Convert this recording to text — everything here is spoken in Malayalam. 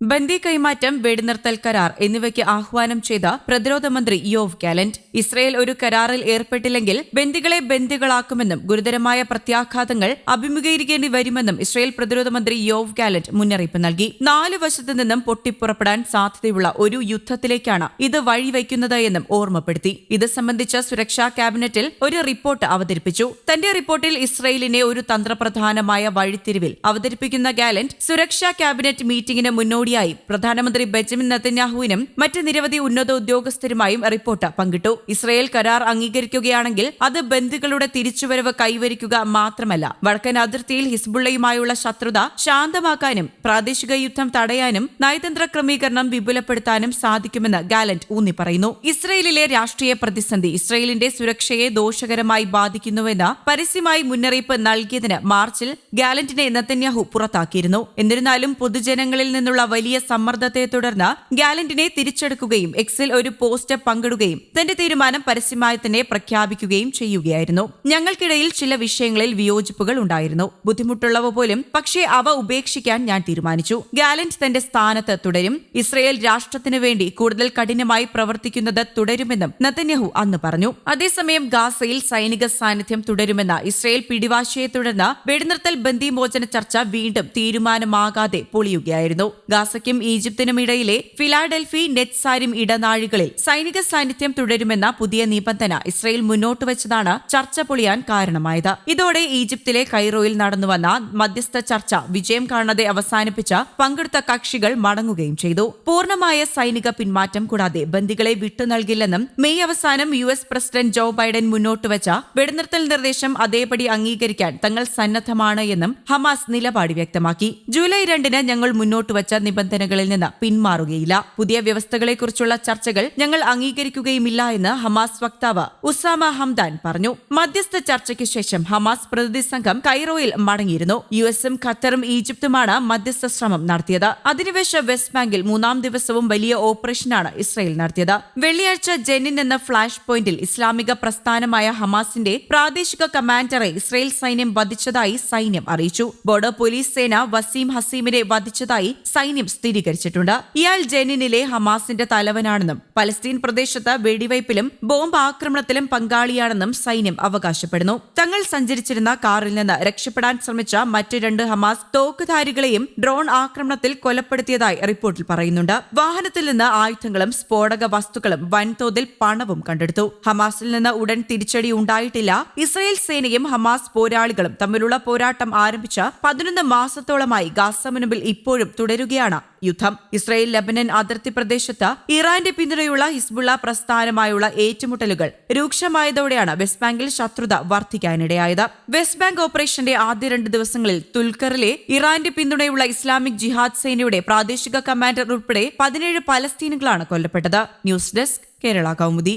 ബന്ദി കൈമാറ്റം വെടിനിർത്തൽ കരാർ എന്നിവയ്ക്ക് ആഹ്വാനം ചെയ്ത പ്രതിരോധ മന്ത്രി യോവ് ഗാലന്റ് ഇസ്രയേൽ ഒരു കരാറിൽ ഏർപ്പെട്ടില്ലെങ്കിൽ ബന്ദികളെ ബന്ദികളാക്കുമെന്നും ഗുരുതരമായ പ്രത്യാഘാതങ്ങൾ അഭിമുഖീകരിക്കേണ്ടി വരുമെന്നും ഇസ്രയേൽ പ്രതിരോധ മന്ത്രി യോവ് ഗാലന്റ് മുന്നറിയിപ്പ് നൽകി. നാല് വശത്തു നിന്നും പൊട്ടിപ്പുറപ്പെടാൻ സാധ്യതയുള്ള ഒരു യുദ്ധത്തിലേക്കാണ് ഇത് വഴിവെക്കുന്നത് എന്നും ഓർമ്മപ്പെടുത്തി. ഇത് സംബന്ധിച്ച സുരക്ഷാ ക്യാബിനറ്റിൽ ഒരു റിപ്പോർട്ട് അവതരിപ്പിച്ചു. തന്റെ റിപ്പോർട്ടിൽ ഇസ്രയേലിനെ ഒരു തന്ത്രപ്രധാനമായ വഴിത്തിരിവിൽ അവതരിപ്പിക്കുന്ന ഗാലന്റ് സുരക്ഷാ ക്യാബിനറ്റ് മീറ്റിംഗിന് മുന്നോടിയായി പ്രധാനമന്ത്രി ബെഞ്ചമിൻ നെതന്യാഹുവിനും മറ്റ് നിരവധി ഉന്നത ഉദ്യോഗസ്ഥരുമായും റിപ്പോർട്ട് പങ്കിട്ടു. ഇസ്രയേൽ കരാർ അംഗീകരിക്കുകയാണെങ്കിൽ അത് ബന്ധുക്കളുടെ തിരിച്ചുവരവ് കൈവരിക്കുക മാത്രമല്ല വടക്കൻ അതിർത്തിയിൽ ഹിസ്ബുള്ളയുമായുള്ള ശത്രുത ശാന്തമാക്കാനും പ്രാദേശിക യുദ്ധം തടയാനും നയതന്ത്ര ക്രമീകരണം വിപുലപ്പെടുത്താനും സാധിക്കുമെന്ന് ഗാലന്റ് ഊന്നി പറയുന്നു. ഇസ്രയേലിലെ രാഷ്ട്രീയ പ്രതിസന്ധി ഇസ്രയേലിന്റെ സുരക്ഷയെ ദോഷകരമായി ബാധിക്കുന്നുവെന്ന് പരസ്യമായി മുന്നറിയിപ്പ് നൽകിയതിന് മാർച്ചിൽ ഗാലന്റിനെ നെതന്യാഹു പുറത്താക്കിയിരുന്നു. എന്നിരുന്നാലും പൊതുജനങ്ങളിൽ നിന്നുള്ള വലിയ സമ്മർദ്ദത്തെ തുടർന്ന് ഗാലന്റിനെ തിരിച്ചെടുക്കുകയും എക്സിൽ ഒരു പോസ്റ്റ് പങ്കിടുകയും തന്റെ തീരുമാനം പരസ്യമായി തന്നെ പ്രഖ്യാപിക്കുകയും ചെയ്യുകയായിരുന്നു. ഞങ്ങൾക്കിടയിൽ ചില വിഷയങ്ങളിൽ വിയോജിപ്പുകൾ ഉണ്ടായിരുന്നു. ബുദ്ധിമുട്ടുള്ളവ പോലും പക്ഷേ അവ ഉപേക്ഷിക്കാൻ ഞാൻ തീരുമാനിച്ചു. ഗാലന്റ് തന്റെ സ്ഥാനത്ത് തുടരും. ഇസ്രയേൽ രാഷ്ട്രത്തിനു വേണ്ടി കൂടുതൽ കഠിനമായി പ്രവർത്തിക്കുന്നത് തുടരുമെന്നും നതന്യഹു അന്ന് പറഞ്ഞു. അതേസമയം ഗാസയിൽ സൈനിക സാന്നിധ്യം തുടരുമെന്ന ഇസ്രയേൽ പിടിവാശിയെ തുടർന്ന് വെടിനിർത്തൽ ബന്ദിമോചന ചർച്ച വീണ്ടും തീരുമാനമാകാതെ പൊളിയുകയായിരുന്നു. ഗാസയ്ക്കും ഈജിപ്തിനും ഇടയിലെ ഫിലാഡൽഫി നെറ്റ്സാരിം ഇടനാഴികളിൽ സൈനിക സാന്നിധ്യം തുടരുമെന്ന പുതിയ നിബന്ധന ഇസ്രയേൽ മുന്നോട്ട് വെച്ചതാണ് ചർച്ച പൊളിയാൻ കാരണമായത്. ഇതോടെ ഈജിപ്തിലെ കൈറോയിൽ നടന്നുവന്ന മധ്യസ്ഥ ചർച്ച വിജയം കാണാതെ അവസാനിപ്പിച്ച പങ്കെടുത്ത കക്ഷികൾ മടങ്ങുകയും ചെയ്തു. പൂർണമായ സൈനിക പിന്മാറ്റം കൂടാതെ ബന്ദികളെ വിട്ടുനൽകില്ലെന്നും മെയ് അവസാനം U S president Joe Biden മുന്നോട്ട് വെച്ച വെടിനിർത്തൽ നിർദ്ദേശം അതേപടി അംഗീകരിക്കാൻ തങ്ങൾ സന്നദ്ധമാണ് എന്നും ഹമാസ് നിലപാട് വ്യക്തമാക്കി. ജൂലൈ രണ്ടിന് ഞങ്ങൾ മുന്നോട്ട് വച്ച നിബന്ധനകളിൽ നിന്ന് പിന്മാറുകയില്ല. പുതിയ വ്യവസ്ഥകളെക്കുറിച്ചുള്ള ചർച്ചകൾ ഞങ്ങൾ അംഗീകരിക്കുകയുമില്ല എന്ന് ഹമാസ് വക്താവ് ഉസാമ ഹംദാൻ പറഞ്ഞു. മധ്യസ്ഥ ചർച്ചയ്ക്ക് ശേഷം ഹമാസ് പ്രതിനിധി സംഘം കൈറോയിൽ മടങ്ങിയിരുന്നു. യു എസും ഖത്തറും ഈജിപ്തുമാണ് മധ്യസ്ഥ ശ്രമം നടത്തിയത്. അധിനിവേശ വെസ്റ്റ് ബാങ്കിൽ മൂന്നാം ദിവസവും വലിയ ഓപ്പറേഷനാണ് ഇസ്രയേൽ നടത്തിയത്. വെള്ളിയാഴ്ച ജെന്നിൻ എന്ന ഫ്ളാഷ് പോയിന്റിൽ ഇസ്ലാമിക പ്രസ്ഥാനമായ ഹമാസിന്റെ പ്രാദേശിക കമാൻഡറെ ഇസ്രയേൽ സൈന്യം വധിച്ചതായി സൈന്യം അറിയിച്ചു. ബോർഡർ പോലീസ് സേന വസീം ഹസീമിനെ വധിച്ചതായി സൈന്യം സ്ഥിരീകരിച്ചിട്ടുണ്ട്. ഇയാൾ ജെനിനിലെ ഹമാസിന്റെ തലവനാണെന്നും പലസ്തീൻ പ്രദേശത്ത് വെടിവയ്പിലും ബോംബ് ആക്രമണത്തിലും പങ്കാളിയാണെന്നും സൈന്യം അവകാശപ്പെടുന്നു. തങ്ങൾ സഞ്ചരിച്ചിരുന്ന കാറിൽ നിന്ന് രക്ഷപ്പെടാൻ ശ്രമിച്ച മറ്റ് രണ്ട് ഹമാസ് തോക്കുധാരികളെയും ഡ്രോൺ ആക്രമണത്തിൽ കൊലപ്പെടുത്തിയതായി റിപ്പോർട്ടിൽ പറയുന്നുണ്ട്. വാഹനത്തിൽ നിന്ന് ആയുധങ്ങളും സ്ഫോടക വസ്തുക്കളും വൻതോതിൽ പണവും കണ്ടെടുത്തു. ഹമാസിൽ നിന്ന് ഉടൻ തിരിച്ചടി ഉണ്ടായിട്ടില്ല. ഇസ്രയേൽ സേനയും ഹമാസ് പോരാളികളും തമ്മിലുള്ള പോരാട്ടം ആരംഭിച്ച പതിനൊന്ന് മാസത്തോളമായി ഗാസ മുൻപിൽ ഇപ്പോഴും തുടരുകയാണ് യുദ്ധം ഇസ്രായേൽ ലബനൻ അതിർത്തി പ്രദേശത്ത് ഇറാന്റെ പിന്തുണയുള്ള ഹിസ്ബുള്ള പ്രസ്ഥാനമായുള്ള ഏറ്റുമുട്ടലുകൾ രൂക്ഷമായതോടെയാണ് വെസ്റ്റ് ബാങ്കിൽ ശത്രുത വർദ്ധിക്കാനിടയായത് വെസ്റ്റ് ബാങ്ക് ഓപ്പറേഷന്റെ ആദ്യ രണ്ട് ദിവസങ്ങളിൽ തുൽക്കറിലെ ഇറാന്റെ പിന്തുണയുള്ള ഇസ്ലാമിക് ജിഹാദ് സേനയുടെ പ്രാദേശിക കമാൻഡർ ഉൾപ്പെടെ പതിനേഴ് പലസ്തീനുകളാണ് കൊല്ലപ്പെട്ടത്. News desk Kerala Kaumudi.